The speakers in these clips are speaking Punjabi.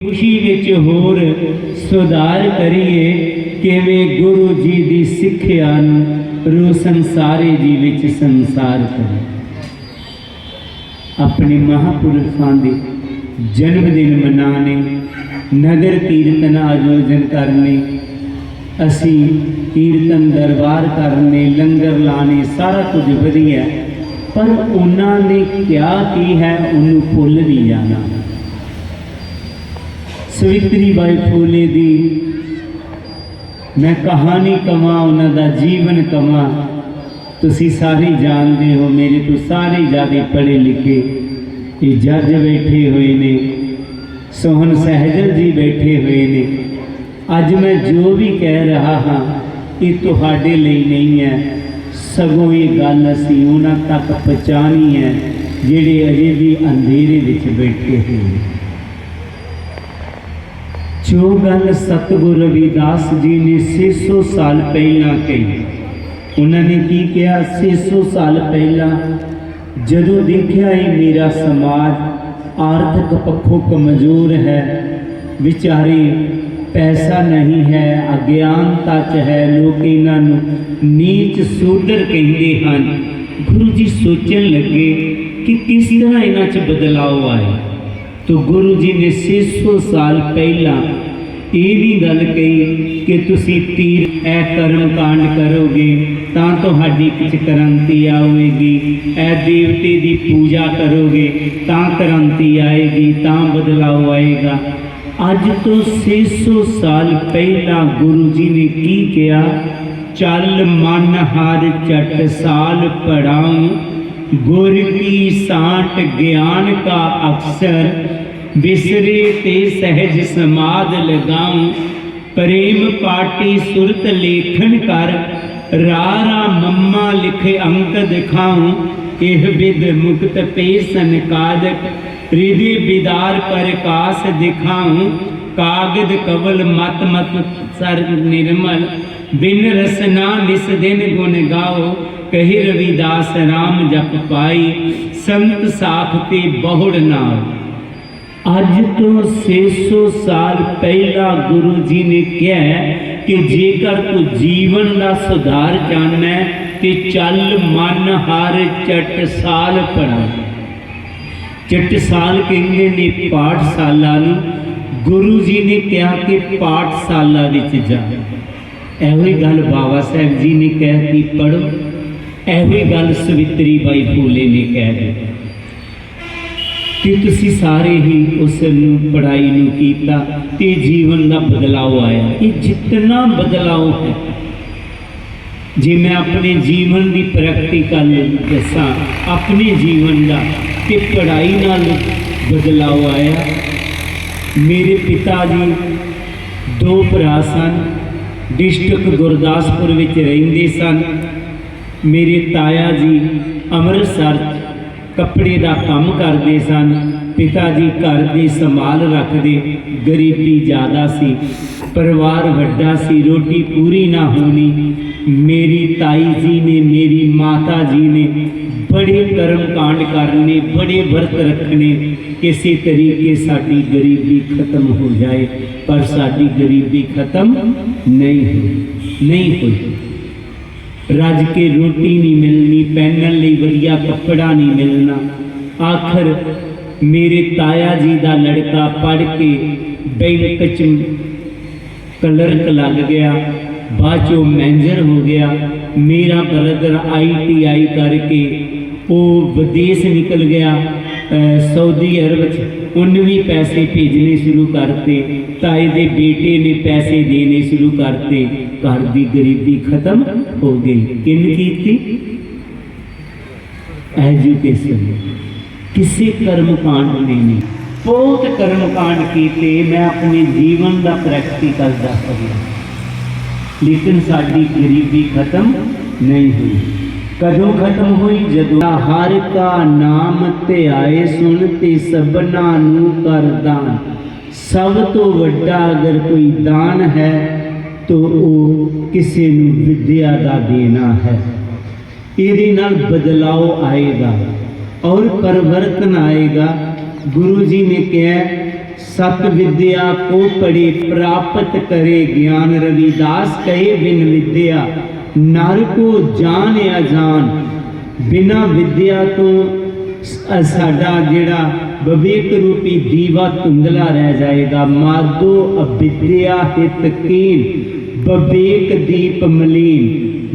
ਖੁਸ਼ੀ ਵਿੱਚ ਹੋਰ ਸੁਧਾਰ ਕਰੀਏ, ਕਿਵੇਂ ਗੁਰੂ ਜੀ ਦੀ ਸਿੱਖਿਆ ਨੂੰ ਰੂਹ ਸੰਸਾਰੇ ਜੀ ਵਿੱਚ ਸੰਸਾਰ ਕਰੇ। ਆਪਣੇ ਮਹਾਪੁਰਖਾਂ ਦੇ ਜਨਮ ਦਿਨ ਮਨਾਣੇ ਨਗਰ ਕੀਰਤਨ ਆਯੋਜਨ ਕਰਨੇ, ਅਸੀਂ ਕੀਰਤਨ ਦਰਬਾਰ ਕਰਨੇ, ਲੰਗਰ ਲਾਣੇ ਸਾਰਾ ਕੁਝ ਵਧੀਆ, ਪਰ ਉਹਨਾਂ ਨੇ ਕਿਹਾ ਕੀ ਹੈ, ਉਹਨੂੰ ਭੁੱਲ ਨਹੀਂ ਜਾਣਾ। ਸਵਿਤਰੀ ਬਾਈ ਫੂਲੇ ਦੀ। ਮੈਂ ਕਹਾਣੀ ਕਵਾਂ, ਉਹਨਾਂ ਦਾ ਜੀਵਨ ਕਵਾਂ। ਤੁਸੀਂ ਸਾਰੇ ਜਾਣਦੇ ਹੋ, ਮੇਰੇ ਤੋਂ ਸਾਰੇ ਜ਼ਿਆਦਾ ਪੜ੍ਹੇ ਲਿਖੇ ਇਹ ਜੱਜ ਬੈਠੇ ਹੋਏ ਨੇ ਸੋਹਨ ਸਹਿਜਲ ਜੀ ਬੈਠੇ ਹੋਏ ਨੇ। ਅੱਜ ਮੈਂ ਜੋ ਵੀ ਕਹਿ ਰਿਹਾ ਹਾਂ, ਇਹ ਤੁਹਾਡੇ ਲਈ ਨਹੀਂ ਹੈ। ਸਗੋਂ ਇਹ ਗੱਲ ਅਸੀਂ ਉਹਨਾਂ ਤੱਕ ਪਹੁੰਚਾਣੀ ਹੈ, ਜਿਹੜੇ ਅਜੇ ਵੀ ਅੰਧੇਰੇ ਵਿੱਚ ਬੈਠੇ ਹੋਏ ਨੇ। ਜੋ ਗੱਲ ਸਤਿਗੁਰੂ ਰਵਿਦਾਸ ਜੀ ਨੇ 600 ਸਾਲ ਪਹਿਲਾਂ ਕਹੀ, ਉਹਨਾਂ ਨੇ ਕੀ ਕਿਹਾ? 600 ਸਾਲ ਪਹਿਲਾਂ, ਜਦੋਂ ਦੇਖਿਆ ਇਹ ਮੇਰਾ ਸਮਾਜ ਆਰਥਿਕ ਪੱਖੋਂ ਕਮਜ਼ੋਰ ਹੈ, ਵਿਚਾਰੇ ਪੈਸਾ ਨਹੀਂ ਹੈ, ਅਗਿਆਨਤਾ ਚ ਹੈ, ਲੋਕ ਇਹਨਾਂ ਨੂੰ ਨੀਚ ਸੂਦਰ ਕਹਿੰਦੇ ਹਨ। ਗੁਰੂ ਜੀ ਸੋਚਣ ਲੱਗੇ ਕਿ ਕਿਸ ਤਰ੍ਹਾਂ ਇਹਨਾਂ ਚ ਬਦਲਾਅ ਆਏ। ਤੋ ਗੁਰੂ ਜੀ ਨੇ 600 ਸਾਲ ਪਹਿਲਾਂ ਇਹ ਵੀ ਗੱਲ ਕਹੀ ਕਿ ਤੁਸੀਂ ਤੀਰ ਐ ਕਰਮ ਕਾਂਡ ਕਰੋਗੇ, ਤਾਂ ਤੁਹਾਡੀ ਕਿਛ ਕ੍ਰਾਂਤੀ ਆਵੇਗੀ। ਐ ਦੇਵਤੇ ਦੀ ਪੂਜਾ ਕਰੋਗੇ, ਤਾਂ ਕ੍ਰਾਂਤੀ ਆਏਗੀ, ਤਾਂ ਬਦਲਾਅ ਆਏਗਾ। ਅੱਜ ਤੋਂ 600 ਸਾਲ ਪਹਿਲਾਂ ਗੁਰੂ ਜੀ ਨੇ ਕੀ ਕਿਹਾ? ਚੱਲ ਮਨ ਹਰ ਚਟ ਸਾਲ ਪੜਾਉ, ਗੁਰ ਕੀ ਸਾਟ ਗਿਆਨ ਕਾ ਅਕਸਰ ਵਿਸਰੇ ਤੇ ਸਹਿਜ ਸਮਾਦ ਲਗਾਉ, ਪ੍ਰੇਮ ਪਾਟੀ ਸੁਰਤ ਲੇਖਣ ਕਰ, ਰਾਰਾ ਮੰਮਾ ਲਿਖੇ ਅੰਕ ਦਿਖਾਉ, ਇਹ ਵਿਦ ਮੁਕਤ ਪੇਸਨ ਕਾਦਕ ਰਿਦੇ ਬਿਦਾਰ ਪ੍ਰਕਾਸ਼ ਦਿਖਾਉ, ਕਾਗਦ ਕਵਲ ਮਤ ਮਤ ਸਰ ਨਿਰਮਲ, ਬਿਨ ਰਸਨਾ ਨਿਸ ਦਿਨ ਗੁਣ ਗਾਓ ਕਹੀ ਰਵਿਦਾਸ RAM ਜਪ ਪਾਈ, ਸੰਤ ਸਾਖ ਤੇ ਬਹੁੜ ਨਾਮ ਅੱਜ ਤੋਂ 600 ਸਾਲ ਪਹਿਲਾਂ ਗੁਰੂ ਜੀ ਨੇ ਕਿਹਾ ਕਿ ਜੇਕਰ ਤੂੰ ਜੀਵਨ ਦਾ ਸੁਧਾਰ ਚਾਹਨਾ ਹੈ, ਤੇ ਚੱਲ ਮਨ ਹਰ ਚਟ ਸਾਲ ਪੜਾ ਚਟ ਸਾਲ ਕਹਿੰਦੇ ਨੇ ਪਾਠਸ਼ਾਲਾ ਨੂੰ। ਗੁਰੂ ਜੀ ਨੇ ਕਿਹਾ ਕਿ ਪਾਠਸ਼ਾਲਾ ਵਿੱਚ ਜਾ। ਇਹੋ ਹੀ ਗੱਲ ਬਾਬਾ ਸਾਹਿਬ ਜੀ ਨੇ ਕਹਿਤੀ ਪੜੋ ਇਹੋ ਹੀ ਗੱਲ ਸਵਿਤਰੀ ਬਾਈ ਫੂਲੇ ਨੇ ਕਹਿ। ਦਿੱਤੀ ਕਿ ਤੁਸੀਂ ਸਾਰੇ ਹੀ ਉਸ ਨੂੰ ਪੜਾਈ ਨੂੰ ਕੀਤਾ ਤੇ ਜੀਵਨ ਦਾ ਬਦਲਾਅ ਆਇਆ। ਇਹ ਜਿੰਨਾ ਬਦਲਾਅ ਹੈ, ਜੇ ਮੈਂ ਆਪਣੇ ਜੀਵਨ ਦੀ ਪ੍ਰੈਕਟੀਕਲ ਦੱਸਾਂ, ਆਪਣੇ ਜੀਵਨ ਦਾ ਕਿ ਪੜਾਈ ਨਾਲ ਬਦਲਾਅ ਆਇਆ। ਮੇਰੇ ਪਿਤਾ ਜੀ ਦੋ ਭਰਾ ਸਨ, ਡਿਸਟ੍ਰਿਕਟ ਗੁਰਦਾਸਪੁਰ ਵਿੱਚ ਰਹਿੰਦੇ ਸਨ। ਮੇਰੇ ਤਾਇਆ ਜੀ ਅੰਮ੍ਰਿਤਸਰ ਕੱਪੜੇ ਦਾ ਕੰਮ ਕਰਦੇ ਸਨ। ਪਿਤਾ ਜੀ ਘਰ ਦੀ ਸੰਭਾਲ ਰੱਖਦੇ। ਗਰੀਬੀ ਜ਼ਿਆਦਾ ਸੀ। ਪਰਿਵਾਰ ਵੱਡਾ ਸੀ। ਰੋਟੀ ਪੂਰੀ ਨਾ ਹੋਣੀ। ਮੇਰੀ ਤਾਈ ਜੀ ਨੇ, ਮੇਰੀ ਮਾਤਾ ਜੀ ਨੇ ਬੜੇ ਕਰਮ ਕਾਂਡ ਕਰਨੇ, ਬੜੇ ਵਰਤ ਰੱਖਣੇ। ਕਿਸੇ ਤਰੀਕੇ ਸਾਡੀ ਗਰੀਬੀ ਖਤਮ ਹੋ ਜਾਏ, ਪਰ ਸਾਡੀ ਗਰੀਬੀ ਖਤਮ ਨਹੀਂ ਹੋਈ। ਨਹੀਂ ਹੋਈ। ਰੱਜ ਕੇ ਰੋਟੀ ਨਹੀਂ ਮਿਲਣੀ, ਪਹਿਨਣ ਲਈ ਵਧੀਆ ਕੱਪੜਾ ਨਹੀਂ ਮਿਲਣਾ। ਆਖਰ ਮੇਰੇ ਤਾਇਆ ਜੀ ਦਾ ਲੜਕਾ ਪੜ ਕੇ ਬੈਂਕ ਚ ਕਲਰਕ ਲੱਗ ਗਿਆ, ਬਾਅਦ ਚੋਂ ਮੈਨੇਜਰ ਹੋ ਗਿਆ। ਮੇਰਾ ਬ੍ਰਦਰ ਆਈਟੀਆਈ ਕਰਕੇ ਉਹ ਵਿਦੇਸ਼ ਨਿਕਲ ਗਿਆ ਸਾਊਦੀ ਅਰਬ ਚ। ਉਹਨੂੰ ਵੀ ਪੈਸੇ ਭੇਜਣੇ ਸ਼ੁਰੂ ਕਰਤੇ। ਤਾਏ ਦੇ ਬੇਟੇ ਨੇ ਪੈਸੇ ਦੇਣੇ ਸ਼ੁਰੂ ਕਰਤੇ। ਘਰ ਦੀ ਗਰੀਬੀ ਖਤਮ ਹੋ ਗਈ। ਕਿੰਨ ਕੀਤੀ? ਐਜੂਕੇਸ਼ਨ ਕਿਸੇ ਕਰਮ ਕਾਂਡ ਨੇ। ਨਹੀਂ ਬਹੁਤ ਕਰਮ ਕਾਂਡ ਕੀਤੇ। ਮੈਂ ਆਪਣੇ ਜੀਵਨ ਦਾ ਪ੍ਰੈਕਟੀਕਲ ਦੱਸ ਰਿਹਾ ਲੇਕਿਨ ਸਾਡੀ ਗਰੀਬੀ ਖਤਮ ਨਹੀਂ ਹੋਈ। ਕਦੋਂ ਖਤਮ ਹੋਈ? ਜਦੋਂ ਹਰ ਕਾ ਨਾਮ ਤੇ ਆਏ ਸੁਣ ਤੇ ਸਭਨਾ ਨੂੰ ਕਰਦਾਨ ਸਭ ਤੋਂ ਵੱਡਾ ਅਗਰ ਕੋਈ ਦਾਨ ਹੈ, ਤਾਂ ਉਹ ਕਿਸੇ ਨੂੰ ਵਿਦਿਆ ਦਾ ਦੇਣਾ ਹੈ। ਇਹਦੇ ਨਾਲ ਬਦਲਾਅ ਆਏਗਾ ਔਰ ਪਰਵਰਤਨ ਆਏਗਾ। ਗੁਰੂ ਜੀ ਨੇ ਕਿਹਾ ਸਤ ਵਿਦਿਆ ਕੋ ਪੜੇ ਪ੍ਰਾਪਤ ਕਰੇ ਗਿਆਨ ਰਵਿਦਾਸ ਕਹੇ ਬਿਨ ਵਿਦਿਆ ਨਰ ਕੋ ਜਾਣ ਅਜਾਨ ਬਿਨਾ ਵਿਦਿਆ ਤੋਂ ਸਾਡਾ ਜਿਹੜਾ ਵਿਵੇਕ ਰੂਪੀ ਦੀਵਾ ਧੁੰਦਲਾ ਰਹਿ ਜਾਏਗਾ। ਮਾਦੋ ਅਵਿਦਿਆ ਹਿਤ ਕੀਨ, ਵਿਵੇਕ ਦੀਪ ਮਲੀਨ।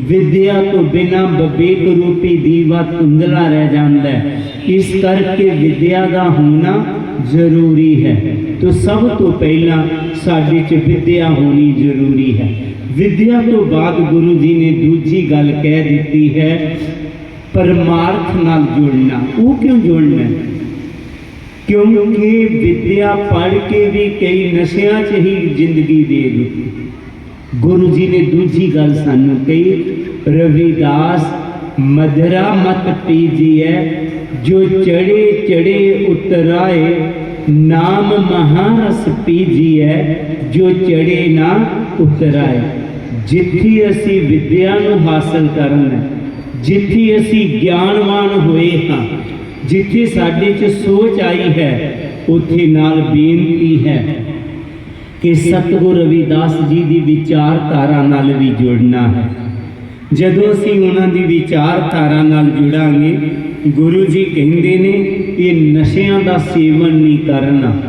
ਵਿਦਿਆ ਤੋਂ ਬਿਨਾ ਵਿਵੇਕ ਰੂਪੀ ਦੀਵਾ ਧੁੰਦਲਾ ਰਹਿ ਜਾਂਦਾ ਹੈ। ਇਸ ਕਰਕੇ ਵਿਦਿਆ ਦਾ ਹੋਣਾ ਜ਼ਰੂਰੀ ਹੈ। ਤੋ ਸਭ ਤੋਂ ਪਹਿਲਾਂ ਸਾਡੇ 'ਚ ਵਿਦਿਆ ਹੋਣੀ ਜ਼ਰੂਰੀ ਹੈ। ਵਿਦਿਆ ਤੋਂ ਬਾਅਦ ਗੁਰੂ ਜੀ ਨੇ ਦੂਜੀ ਗੱਲ ਕਹਿ ਦਿੱਤੀ ਹੈ, ਪਰਮਾਰਥ ਨਾਲ ਜੁੜਨਾ। ਉਹ ਕਿਉਂ ਜੁੜਨਾ? ਕਿਉਂਕਿ ਵਿਦਿਆ ਪੜ੍ਹ ਕੇ ਵੀ ਕਈ ਨਸ਼ਿਆਂ 'ਚ ਹੀ ਜ਼ਿੰਦਗੀ ਦੇ ਦਿੱਤੀ। ਗੁਰੂ ਜੀ ਨੇ ਦੂਜੀ ਗੱਲ ਸਾਨੂੰ ਕਹੀ, ਰਵਿਦਾਸ ਮਧਰਾ ਮਤ ਪੀਜੀਐ, ਜੋ ਚੜੇ ਚੜੇ ਉਤਰਾਏ ਨਾਮ ਮਹਾਰਸ ਪੀਜੀਐ ਜੋ ਚੜੇ ਨਾ ਉਤਰਾਏ। ਜਿੱਥੇ ਅਸੀਂ ਵਿਦਿਆ ਨੂੰ ਹਾਸਲ ਕਰਨਾ, ਜਿੱਥੇ ਅਸੀਂ ਗਿਆਨਵਾਨ ਹੋਏ ਹਾਂ, ਜਿੱਥੇ ਸਾਡੇ 'ਚ ਸੋਚ ਆਈ ਹੈ, ਉੱਥੇ ਨਾਲ ਬੇਨਤੀ ਹੈ ਕਿ ਸਤਿਗੁਰ ਰਵਿਦਾਸ ਜੀ ਦੀ ਵਿਚਾਰਧਾਰਾ ਨਾਲ ਵੀ ਜੁੜਨਾ ਹੈ। ਜਦੋਂ ਅਸੀਂ ਉਹਨਾਂ ਦੀ ਵਿਚਾਰਧਾਰਾ ਨਾਲ ਜੁੜਾਂਗੇ ਗੁਰੂ ਜੀ ਕਹਿੰਦੇ ਨੇ ਇਹ ਨਸ਼ਿਆਂ ਦਾ ਸੇਵਨ ਨਹੀਂ ਕਰਨਾ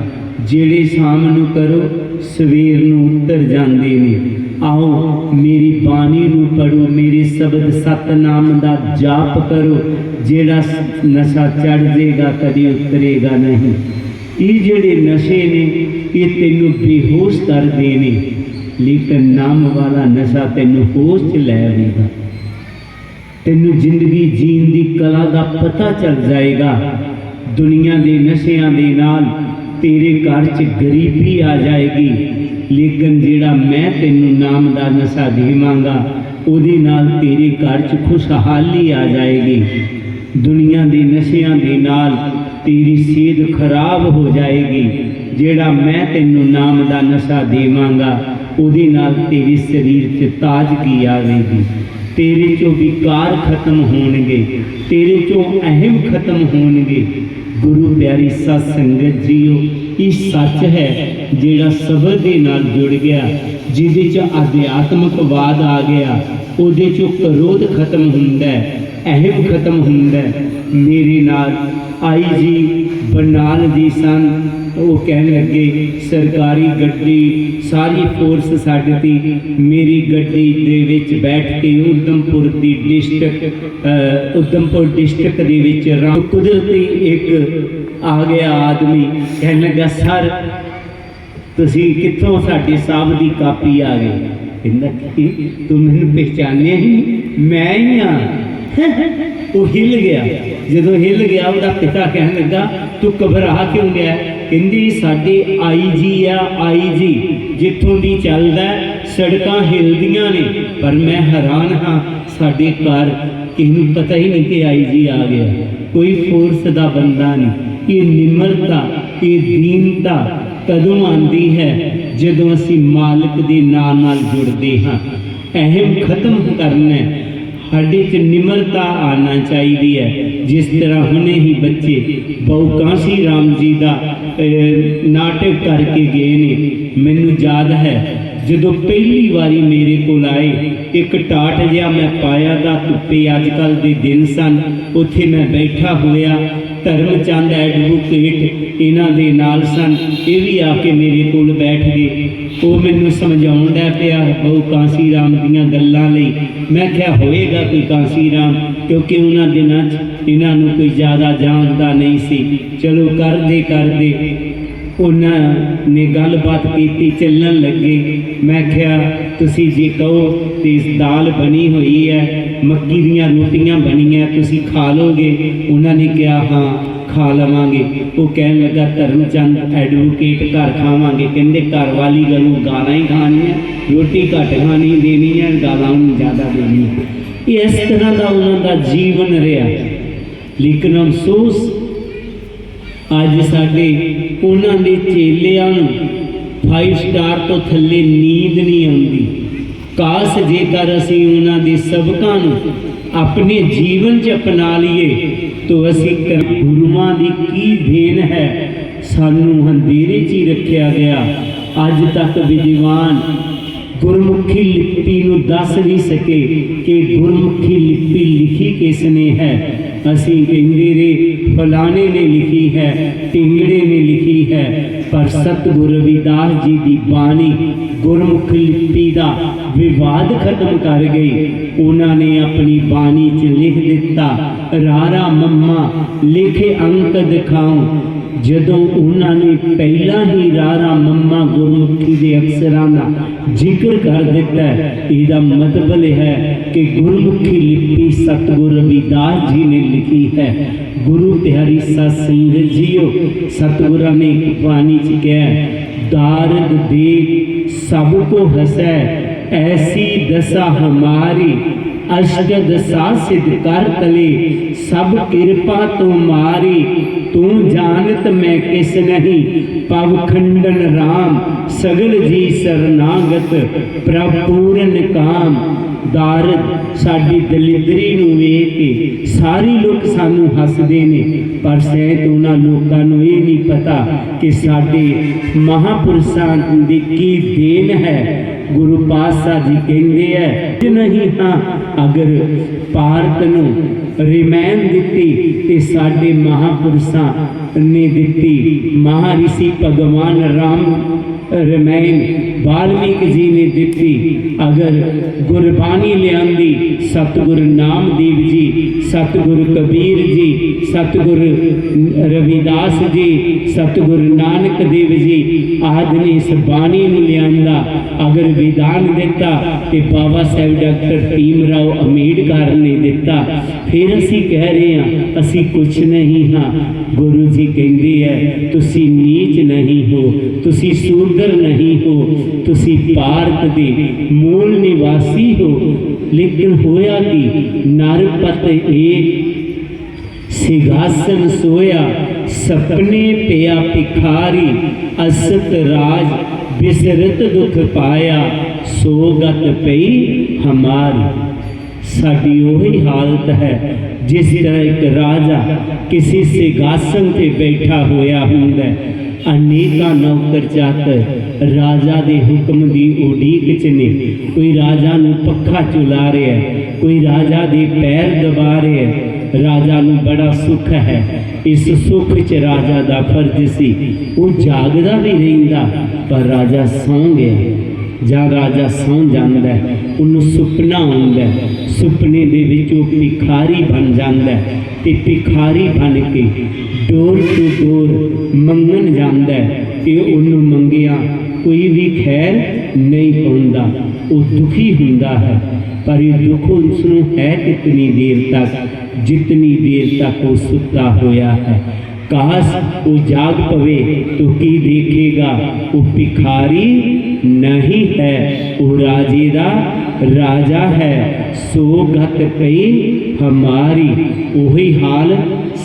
ਜਿਹੜੇ ਸ਼ਾਮ ਨੂੰ ਕਰੋ, ਸਵੇਰ ਨੂੰ ਉੱਤਰ ਜਾਂਦੇ ਨੇ। ਆਓ, ਮੇਰੀ ਬਾਣੀ ਨੂੰ ਪੜੋ ਮੇਰੇ ਸ਼ਬਦ ਸਤਨਾਮ ਦਾ ਜਾਪ ਕਰੋ। ਜਿਹੜਾ ਸ- ਨਸ਼ਾ ਚੜ ਜਾਏਗਾ, ਕਦੇ ਉਤਰੇਗਾ ਨਹੀਂ। ਇਹ ਜਿਹੜੇ ਨਸ਼ੇ ਨੇ, ਇਹ ਤੈਨੂੰ ਬੇਹੋਸ਼ ਕਰਦੇ ਨੇ ਲੇਕਿਨ ਨਾਮ ਵਾਲਾ ਨਸ਼ਾ ਤੈਨੂੰ ਹੋਸ਼ 'ਚ ਲੈ ਆਵੇਗਾ। ਤੈਨੂੰ ਜ਼ਿੰਦਗੀ ਜੀਣ ਦੀ ਕਲਾ ਦਾ ਪਤਾ ਚੱਲ ਜਾਏਗਾ। ਦੁਨੀਆ ਦੇ ਨਸ਼ਿਆਂ ਦੇ ਨਾਲ ਤੇਰੇ ਘਰ 'ਚ ਗਰੀਬੀ ਆ ਜਾਏਗੀ। ਲੇਕਿਨ ਜਿਹੜਾ ਮੈਂ ਤੈਨੂੰ ਨਾਮ ਦਾ ਨਸ਼ਾ ਦੇਵਾਂਗਾ, ਉਹਦੇ ਨਾਲ ਤੇਰੇ ਘਰ 'ਚ ਖੁਸ਼ਹਾਲੀ ਆ ਜਾਏਗੀ। ਦੁਨੀਆ ਦੇ ਨਸ਼ਿਆਂ ਦੇ ਨਾਲ ਤੇਰੀ ਸਿਹਤ ਖਰਾਬ ਹੋ ਜਾਏਗੀ। ਜਿਹੜਾ ਮੈਂ ਤੈਨੂੰ ਨਾਮ ਦਾ ਨਸ਼ਾ ਦੇਵਾਂਗਾ, ਉਹਦੇ ਨਾਲ ਤੇਰੇ ਸਰੀਰ 'ਚ ਤਾਜ਼ਗੀ ਆਵੇਗੀ ਤੇਰੇ ਚੋਂ ਵਿਕਾਰ ਖਤਮ ਹੋਣਗੇ, ਤੇਰੇ ਚੋਂ ਅਹਿਮ ਖਤਮ ਹੋਣਗੇ। ਗੁਰੂ ਪਿਆਰੀ, ਸਤ ਸੰਗਤ ਜੀਓ, ਇਹ ਸੱਚ ਹੈ ਜਿਹੜਾ ਸਬਰ ਦੇ ਨਾਲ ਜੁੜ ਗਿਆ, ਜਿਹਦੇ ਚ ਅਧਿਆਤਮਕਵਾਦ ਆ ਗਿਆ, ਉਹਦੇ ਚੋਂ ਕਰੋਧ ਖਤਮ ਹੁੰਦਾ ਹੈ, ਅਹਿਮ ਖਤਮ ਹੁੰਦਾ ਹੈ। ਮੇਰੇ ਨਾਲ ਆਈ ਜੀ, ਬਰਨਾਲ ਦੀ ਸਨ ਉਹ ਕਹਿਣ ਲੱਗੇ, ਸਰਕਾਰੀ ਗੱਡੀ, ਸਾਰੀ ਫੋਰਸ ਸਾਡੇ ਦੀ ਮੇਰੀ ਗੱਡੀ ਦੇ ਵਿੱਚ ਬੈਠ ਕੇ ਉਦਮਪੁਰ ਦੀ ਡਿਸਟ੍ਰਿਕਟ ਉਦਮਪੁਰ ਡਿਸਟ੍ਰਿਕਟ ਦੇ ਵਿੱਚ ਰਾਮ ਕੁਦਰਤੀ ਇੱਕ ਆ ਗਿਆ ਆਦਮੀ, ਕਹਿਣ ਲੱਗਾ, ਸਰ, ਤੁਸੀਂ ਕਿੱਥੋਂ ਸਾਡੇ ਸਾਹਿਬ ਦੀ ਕਾਪੀ ਆ ਗਈ? ਕਹਿੰਦਾ ਕਿ ਤੂੰ ਮੈਨੂੰ ਪਹਿਚਾਨਿਆ ਹੀ ਮੈਂ ਹੀ ਆ। ਉਹ ਹਿੱਲ ਗਿਆ। ਜਦੋਂ ਹਿੱਲ ਗਿਆ, ਉਹਦਾ ਪਿਤਾ ਕਹਿਣ ਲੱਗਾ, ਤੂੰ ਘਬਰਾ ਕਿਉਂ ਗਿਆ? ਕਹਿੰਦੀ, ਸਾਡੇ ਆਈ ਜੀ ਆ, ਆਈ ਜੀ। ਜਿੱਥੋਂ ਦੀ ਚੱਲਦਾ, ਸੜਕਾਂ ਹਿਲਦੀਆਂ ਨੇ। ਪਰ ਮੈਂ ਹੈਰਾਨ ਹਾਂ, ਸਾਡੇ ਘਰ ਕਿਸੇ ਨੂੰ ਪਤਾ ਹੀ ਨਹੀਂ ਕਿ ਆਈ ਜੀ ਆ ਗਿਆ। ਕੋਈ ਫੋਰਸ ਦਾ ਬੰਦਾ ਨਹੀਂ। ਇਹ ਨਿਮਰਤਾ, ਇਹ ਦੀਨਤਾ ਕਦੋਂ ਆਂਦੀ ਹੈ? ਜਦੋਂ ਅਸੀਂ ਮਾਲਕ ਦੇ ਨਾਂ ਨਾਲ ਜੁੜਦੇ ਹਾਂ। ਅਹਿਮ ਖਤਮ ਕਰਨਾ ਹੈ। ਸਾਡੇ 'ਚ ਨਿਮਰਤਾ ਆਣਾ ਚਾਹੀਦੀ ਹੈ। ਜਿਸ ਤਰ੍ਹਾਂ ਹੁਣੇ ਹੀ ਬੱਚੇ ਬਹੁ ਕਾਂਸੀ ਰਾਮ ਜੀ ਦਾ ਨਾਟਕ ਕਰਕੇ ਗਏ ਨੇ। ਮੈਨੂੰ ਯਾਦ ਹੈ, ਜਦੋਂ ਪਹਿਲੀ ਵਾਰੀ ਮੇਰੇ ਕੋਲ ਆਏ, ਇੱਕ ਟਾਟ ਜਿਹਾ ਮੈਂ ਪਾਇਆ ਦਾ ਧੁੱਪੇ ਅੱਜ ਕੱਲ ਦੇ ਦਿਨ ਸਨ। ਉੱਥੇ ਮੈਂ ਬੈਠਾ ਹੋਇਆ ਧਰਮਚੰਦ ਐਡਵੋਕੇਟ ਇਹਨਾਂ ਦੇ ਨਾਲ ਸਨ। ਇਹ ਵੀ ਆ ਕੇ ਮੇਰੇ ਕੋਲ ਬੈਠ ਗਏ। ਉਹ ਮੈਨੂੰ ਸਮਝਾਉਣ ਦਾ ਪਿਆ, ਬਹੁ ਕਾਂਸੀ ਰਾਮ ਦੀਆਂ ਗੱਲਾਂ ਲਈ। ਮੈਂ ਕਿਹਾ, ਹੋਏਗਾ ਕੋਈ ਕਾਂਸੀ ਰਾਮ? ਕਿਉਂਕਿ ਉਹਨਾਂ ਦਿਨਾਂ 'ਚ ਇਹਨਾਂ ਨੂੰ ਕੋਈ ਜ਼ਿਆਦਾ ਜਾਣਦਾ ਨਹੀਂ ਸੀ। ਚਲੋ ਕਰਦੇ ਕਰਦੇ। ਉਹਨਾਂ ਨੇ ਗੱਲਬਾਤ ਕੀਤੀ, ਚੱਲਣ ਲੱਗੇ। ਮੈਂ ਕਿਹਾ, ਤੁਸੀਂ ਜੇ ਕਹੋ ਤੇ ਇਸ ਦਾਲ ਬਣੀ ਹੋਈ ਹੈ, ਮੱਕੀ ਦੀਆਂ ਰੋਟੀਆਂ ਬਣੀਆਂ, ਤੁਸੀਂ ਖਾ ਲੋਗੇ ਉਹਨਾਂ ਨੇ ਕਿਹਾ, ਹਾਂ, ਖਾ ਲਵਾਂਗੇ। ਉਹ ਕਹਿਣ ਲੱਗਾ, ਧਰਮਚੰਦ ਐਡਵੋਕੇਟ ਘਰ ਖਾਵਾਂਗੇ। ਕਹਿੰਦੇ, ਘਰ ਵਾਲੀ ਗੱਲੋਂ ਗਾਲਾਂ ਹੀ ਖਾਣੀਆਂ, ਰੋਟੀ ਘੱਟ ਖਾਣੀ ਦੇਣੀ ਹੈ ਗਾਲਾਂ ਨੂੰ ਜ਼ਿਆਦਾ ਦੇਣੀ ਇਸ ਤਰ੍ਹਾਂ ਦਾ ਉਹਨਾਂ ਦਾ ਜੀਵਨ ਰਿਹਾ। ਲੇਕਿਨ ਅਫਸੋਸ, ਅੱਜ ਸਾਡੇ ਉਹਨਾਂ ਦੇ ਚੇਲਿਆਂ ਨੂੰ 5 ਸਟਾਰ ਤੋਂ ਥੱਲੇ ਨੀਂਦ ਨਹੀਂ ਆਉਂਦੀ। ਕਾਸ਼ ਜੇਕਰ ਅਸੀਂ ਉਹਨਾਂ ਦੇ ਸਬਕਾਂ ਨੂੰ ਆਪਣੇ ਜੀਵਨ 'ਚ ਅਪਣਾ ਲਈਏ, ਤਾਂ ਅਸੀਂ ਗੁਰੂਆਂ ਦੀ ਕੀ ਦੇਣ ਹੈ, ਸਾਨੂੰ ਹੰਦੇਰੇ 'ਚ ਹੀ ਰੱਖਿਆ ਗਿਆ। ਅੱਜ ਤੱਕ ਵਿਦਵਾਨ ਗੁਰਮੁਖੀ ਲਿਪੀ ਨੂੰ ਦੱਸ ਨਹੀਂ ਸਕੇ ਕਿ ਗੁਰਮੁਖੀ ਲਿਪੀ ਲਿਖੀ ਕਿਸ ਨੇ ਹੈ। ਅਸੀਂ ਕਹਿੰਦੇ ਰੇ ਫਲਾਣੇ ਨੇ ਲਿਖੀ ਹੈ ਢਿੰਗੜੇ ਨੇ ਲਿਖੀ ਹੈ, ਪਰ ਸਤਿਗੁਰ ਰਵਿਦਾਸ ਜੀ ਦੀ ਬਾਣੀ ਗੁਰਮੁਖੀ ਲਿਪੀ ਦਾ ਵਿਵਾਦ ਖਤਮ ਕਰ ਗਈ। ਉਹਨਾਂ ਨੇ ਆਪਣੀ ਬਾਣੀ 'ਚ ਲਿਖ ਦਿੱਤਾ, ਰਾਰਾ ਮੰਮਾ, ਲਿਖੇ ਅੰਕ ਦਿਖਾਉ ਜਦੋਂ ਉਹਨਾਂ ਨੇ ਪਹਿਲਾਂ ਹੀ ਰਾਰਾ ਮੰਮਾ ਗੁਰਮੁਖੀ ਦੇ ਅਕਸਰਾਂ ਦਾ ਜ਼ਿਕਰ ਕਰ ਦਿੱਤਾ ਹੈ, ਇਹਦਾ ਮਤਲਬ ਇਹ ਹੈ ਕਿ ਗੁਰਮੁਖੀ ਲਿਪੀ ਸਤਿਗੁਰ ਰਵਿਦਾਸ ਜੀ ਨੇ ਲਿਖੀ ਹੈ। ਗੁਰੂ ਪਿਆਰੀ ਸਤ ਸੰਗਤ ਜੀਓ ਸਤਿਗੁਰਾਂ ਨੇ ਇੱਕ ਬਾਣੀ ਚ ਕਿਹਾ ਹੈ, ਦਾਰਦ ਦੇਖ ਸਭ ਕੋ ਹਸੈ ਐਸੀ ਦਸ਼ਾ ਹਮਾਰੀ ਅਸ਼ਟਦ ਸਾਸਿਦ ਕਰ ਤਲੇ। ਸਭ ਕਿਰਪਾ ਤੁਮਾਰੀ ਤੂੰ ਜਾਣਤ ਮੈਂ ਕਿਸ ਨਹੀਂ। ਪਵ ਖੰਡਨ RAM ਸਗਲ ਜੀ ਸਰਨਾਗਤ ਪ੍ਰਭ ਪੂਰਨ ਕਾਮ। ਦਾਰਦ ਸਾਡੀ ਦਲਿਦਰੀ ਨੂੰ ਵੇਖ ਕੇ ਸਾਰੇ ਲੋਕ ਸਾਨੂੰ ਹੱਸਦੇ ਨੇ, ਪਰ ਸਹਿਤ ਉਹਨਾਂ ਲੋਕਾਂ ਨੂੰ ਇਹ ਨਹੀਂ ਪਤਾ ਕਿ ਸਾਡੇ ਮਹਾਪੁਰਸ਼ਾਂ ਦੀ ਕੀ ਦੇਣ ਹੈ। ਗੁਰੂ ਪਾਤਸ਼ਾਹ ਜੀ ਕਹਿੰਦੇ ਐ ਕਿ ਨਹੀਂ ਹਾਂ ਅਗਰ ਭਾਰਤ ਨੂੰ ਰਿਮੈਨ ਦਿੱਤੀ ਤੇ ਸਾਡੇ ਮਹਾਪੁਰਸ਼ਾਂ ਨੇ ਦਿੱਤੀ। ਮਹਾਰਿਸ਼ੀ ਭਗਵਾਨ ਰਾਮ ਰਮੈਨ ਵਾਲਮੀਕ ਜੀ ਨੇ ਦਿੱਤੀ, ਅਗਰ ਗੁਰਬਾਣੀ ਲਿਆਂਦੀ, ਸਤਿਗੁਰ ਨਾਮਦੇਵ ਜੀ, ਸਤਿਗੁਰ ਕਬੀਰ ਜੀ, ਸਤਿਗੁਰ ਰਵਿਦਾਸ ਜੀ, ਸਤਿਗੁਰ ਨਾਨਕ ਦੇਵ ਜੀ, ਆਦਿ ਨੇ ਇਸ ਬਾਣੀ ਨੂੰ ਲਿਆਂਦਾ, ਅਗਰ ਵਿਧਾਨ ਦਿੱਤਾ ਤੇ ਬਾਬਾ ਸਾਹਿਬ ਡਾਕਟਰ ਭੀਮ ਰਾਓ ਅੰਬੇਡਕਰ ਨੇ ਦਿੱਤਾ। ਫਿਰ ਅਸੀਂ ਕਹਿ ਰਹੇ ਹਾਂ, ਅਸੀਂ ਕੁਝ ਨਹੀਂ ਹਾਂ। ਗੁਰੂ ਜੀ ਕਹਿੰਦੇ ਹੈ, ਤੁਸੀਂ ਨੀਚ ਨਹੀਂ ਹੋ, ਤੁਸੀਂ ਸੂਦਰ ਨਹੀਂ ਹੋ, ਤੁਸੀਂ ਭਾਰਤ ਦੇ ਮੂਲ ਨਿਵਾਸੀ ਹੋ। ਲੇਕਿਨ ਹੋਇਆ ਕਿ? ਨਰਪਤ ਏਕ ਸਿਗਾਸਨ ਸੋਇਆ, ਸਪਨੇ ਪਿਆ ਭਿਖਾਰੀ, ਅਸਤ ਰਾਜ ਬਿਸਰਤ ਦੁਖ ਪਾਇਆ, ਸੋਗਤ ਪਈ ਹਮਾਰੀ। ਸਾਡੀ ਉਹੀ ਹਾਲਤ ਹੈ, ਜਿਸ ਤਰ੍ਹਾਂ ਇੱਕ ਰਾਜਾ ਕਿਸੇ ਸਿਗਾਸਨ ਤੇ ਬੈਠਾ ਹੋਇਆ ਹੁੰਦਾ ਹੈ। ਅਨੇਕਾਂ ਨੌਕਰ ਚਾਕਰ ਰਾਜਾ ਦੇ ਹੁਕਮ ਦੀ ਉਡੀਕ ਚ ਨੇ। ਕੋਈ ਰਾਜਾ ਨੂੰ ਪੱਖਾ ਚੁਲਾ ਰਿਹਾ ਕੋਈ ਰਾਜਾ ਦੇ ਪੈਰ ਦਬਾ ਰਿਹਾ ਰਾਜਾ ਨੂੰ ਬੜਾ ਸੁੱਖ ਹੈ। ਇਸ ਸੁੱਖ 'ਚ ਰਾਜਾ ਦਾ ਫਰਜ਼ ਸੀ। ਉਹ ਜਾਗਦਾ ਵੀ ਰਹਿੰਦਾ, ਪਰ ਰਾਜਾ ਸੌਂ ਗਿਆ। ਜਾਂ ਰਾਜਾ ਸੌਂ ਜਾਂਦਾ ਉਹਨੂੰ ਸੁਪਨਾ ਆਉਂਦਾ ਸੁਪਨੇ ਦੇ ਵਿੱਚ ਉਹ ਭਿਖਾਰੀ ਬਣ ਜਾਂਦਾ ਹੈ ਤੇ ਭਿਖਾਰੀ ਬਣ ਕੇ ਡੋਰ ਟੂ ਡੋਰ ਮੰਗਣ ਜਾਂਦਾ ਹੈ ਤੇ ਉਹਨੂੰ ਮੰਗਿਆ, ਕੋਈ ਵੀ ਖੈਰ ਨਹੀਂ ਪਾਉਂਦਾ। ਉਹ ਦੁਖੀ ਹੁੰਦਾ ਹੈ, ਪਰ ਇਹ ਦੁੱਖ ਉਸ ਨੂੰ ਹੈ ਕਿਤਨੀ ਦੇਰ ਤੱਕ, ਜਿਤਨੀ ਦੇਰ ਤੱਕ ਉਹ ਸੁੱਤਾ ਹੋਇਆ ਹੈ। ਕਾਸ਼ ਉਹ ਜਾਗ ਪਵੇ तो ਕੀ ਦੇਖੇਗਾ? ਉਹ ਭਿਖਾਰੀ ਨਹੀਂ ਹੈ। ਉਹ ਰਾਜੇ ਦਾ ਰਾਜਾ ਹੈ। ਸੋ ਗਤ ਪਈ ਹਮਾਰੀ, ਉਹੀ ਹਾਲ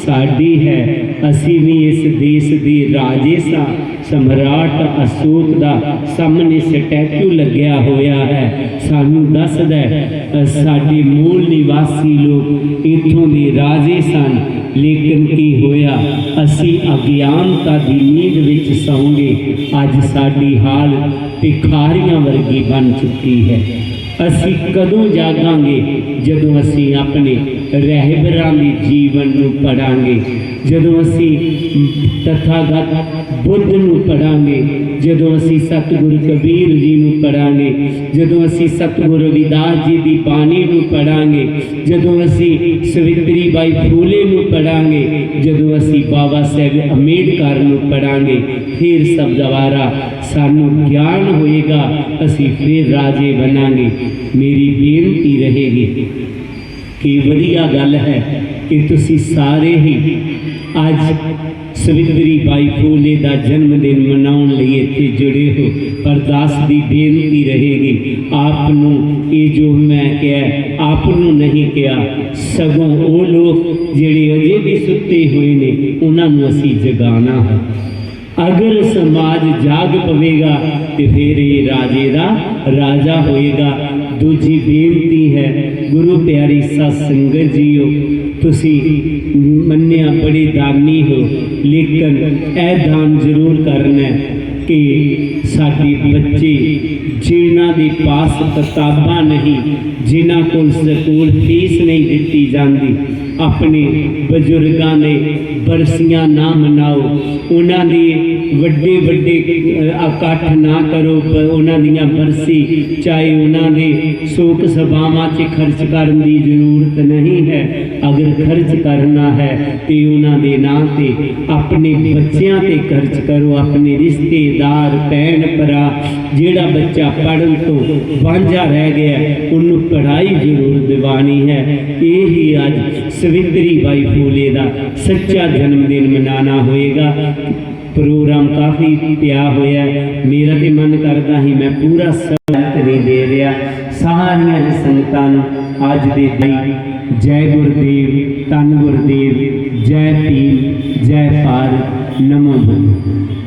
ਸਾਡੀ ਹੈ। ਅਸੀਂ ਵੀ ਇਸ ਦੇਸ਼ ਦੇ ਰਾਜੇ ਸਾਂ, ਸਮਰਾਟ ਅਸ਼ੋਕ ਦਾ ਸਾਹਮਣੇ ਸਟੈਚੂ ਲੱਗਿਆ ਹੋਇਆ ਹੈ। ਸਾਨੂੰ ਦੱਸਦਾ ਸਾਡੇ ਮੂਲ ਨਿਵਾਸੀ ਲੋਕ ਇੱਥੋਂ ਦੇ ਰਾਜੇ ਸਨ। ਲੇਕਿਨ ਕੀ ਹੋਇਆ? ਅਸੀਂ ਅਗਿਆਨਤਾ ਦੀ ਨੀਂਦ ਵਿੱਚ ਸੌਂਗੇ। ਅੱਜ ਸਾਡੀ ਹਾਲ ਭਿਖਾਰੀਆਂ ਵਰਗੀ ਬਣ ਚੁੱਕੀ ਹੈ। ਅਸੀਂ ਕਦੋਂ ਜਾਗਾਂਗੇ? ਜਦੋਂ ਅਸੀਂ ਆਪਣੇ ਰਹਿਬਰਾਂ ਦੇ ਜੀਵਨ ਨੂੰ ਪੜਾਂਗੇ। ਜਦੋਂ ਅਸੀਂ ਤਥਾਗਤ ਬੁੱਧ ਨੂੰ ਪੜਾਂਗੇ ਜਦੋਂ ਅਸੀਂ ਸਤਿਗੁਰੂ ਕਬੀਰ ਜੀ ਨੂੰ ਪੜਾਂਗੇ ਜਦੋਂ ਅਸੀਂ ਸਤਿਗੁਰੂ ਰਵਿਦਾਸ ਜੀ ਦੀ ਬਾਣੀ ਨੂੰ ਪੜਾਂਗੇ ਜਦੋਂ ਅਸੀਂ ਸਵਿਤਰੀ ਬਾਈ ਫੂਲੇ ਨੂੰ ਪੜਾਂਗੇ ਜਦੋਂ ਅਸੀਂ ਬਾਬਾ ਸਾਹਿਬ ਅੰਬੇਡਕਰ ਨੂੰ ਪੜਾਂਗੇ ਫਿਰ ਸਭ ਦੁਬਾਰਾ ਸਾਨੂੰ ਗਿਆਨ ਹੋਏਗਾ, ਅਸੀਂ ਫਿਰ ਰਾਜੇ ਬਣਾਂਗੇ। ਮੇਰੀ ਬੇਨਤੀ ਰਹੇਗੀ ਕਿ ਵਧੀਆ ਗੱਲ ਹੈ ਕਿ ਤੁਸੀਂ ਸਾਰੇ ਹੀ ਅੱਜ ਸਵਿਤਰੀ ਬਾਈ ਫੂਲੇ ਦਾ ਜਨਮ ਦਿਨ ਮਨਾਉਣ ਲਈ ਇੱਥੇ ਜੁੜੇ ਹੋ ਪਰਦਾਸ ਦੀ ਬੇਨਤੀ ਰਹੇਗੀ, ਆਪ ਨੂੰ ਇਹ ਜੋ ਮੈਂ ਕਿਹਾ, ਆਪ ਨੂੰ ਨਹੀਂ ਕਿਹਾ, ਸਗੋਂ ਉਹ ਲੋਕ ਜਿਹੜੇ ਅਜੇ ਵੀ ਸੁੱਤੇ ਹੋਏ ਨੇ, ਉਹਨਾਂ ਨੂੰ ਅਸੀਂ ਜਗਾਉਣਾ ਹੈ। ਅਗਰ ਸਮਾਜ ਜਾਗ ਪਵੇਗਾ ਤੇ ਫਿਰ ਇਹ ਰਾਜੇ ਦਾ ਰਾਜਾ ਹੋਏਗਾ। ਦੂਜੀ ਬੇਨਤੀ ਹੈ, ਗੁਰੂ ਪਿਆਰੀ ਸਤ ਸੰਗਤ ਜੀਓ ਤੁਸੀਂ ਮੰਨਿਆ ਬੜੇ ਦਾਨੀ ਹੋ, ਲੇਕਿਨ ਇਹ ਦਾਨ ਜ਼ਰੂਰ ਕਰਨਾ ਕਿ ਸਾਡੇ ਬੱਚੇ ਜਿਨ੍ਹਾਂ ਦੇ ਪਾਸ ਕਿਤਾਬਾਂ ਨਹੀਂ, ਜਿਨ੍ਹਾਂ ਕੋਲ ਸਕੂਲ ਫੀਸ ਨਹੀਂ ਦਿੱਤੀ ਜਾਂਦੀ, ਆਪਣੇ ਬਜ਼ੁਰਗਾਂ ਦੇ ਬਰਸੀਆਂ ਨਾ ਮਨਾਓ, ਉਹਨਾਂ ਦੀ ਵੱਡੇ ਵੱਡੇ ਇਕੱਠ ਨਾ ਕਰੋ ਉਹਨਾਂ ਦੀਆਂ ਬਰਸੀ, ਚਾਹੇ ਉਹਨਾਂ ਦੇ ਸ਼ੋਕ ਸਭਾਵਾਂ 'ਚ ਖਰਚ ਕਰਨ ਦੀ ਜ਼ਰੂਰਤ ਨਹੀਂ ਹੈ, ਅਗਰ ਖਰਚ ਕਰਨਾ ਹੈ, ਤੇ ਉਹਨਾਂ ਦੇ ਨਾਂ ਤੇ ਆਪਣੇ ਬੱਚਿਆਂ ਤੇ ਖਰਚ ਕਰੋ, ਆਪਣੇ ਰਿਸ਼ਤੇਦਾਰ, ਭੈਣ ਭਰਾ, ਜਿਹੜਾ ਬੱਚਾ ਪੜ੍ਹਨ ਤੋਂ ਵਾਂਝਾ ਰਹਿ ਗਿਆ, ਉਹਨੂੰ ਪੜ੍ਹਾਈ ਜ਼ਰੂਰ ਦਿਵਾਣੀ ਹੈ। ਇਹ ਹੀ ਅੱਜ ਸਵਿਤਰੀ ਬਾਈ ਫੂਲੇ ਦਾ ਸੱਚਾ ਜਨਮ ਦਿਨ ਮਨਾਉਣਾ ਹੋਏਗਾ। ਪ੍ਰੋਗਰਾਮ ਕਾਫੀ ਪਿਆ ਹੋਇਆ ਮੇਰਾ ਤੇ ਮਨ ਕਰਦਾ ਹੀ ਮੈਂ ਪੂਰਾ ਸਬਕ ਨਹੀਂ ਦੇ ਰਿਹਾ। ਸਾਰੀਆਂ ਹੀ ਸੰਗਤਾਂ ਨੂੰ ਅੱਜ ਦੇ ਦਿਨ ਜੈ ਗੁਰਦੇਵ, ਧੰਨ ਗੁਰਦੇਵ, ਜੈ ਪੀਰ ਜੈ ਭਾਰਤ, ਨਮੋ ਬੁੱਧ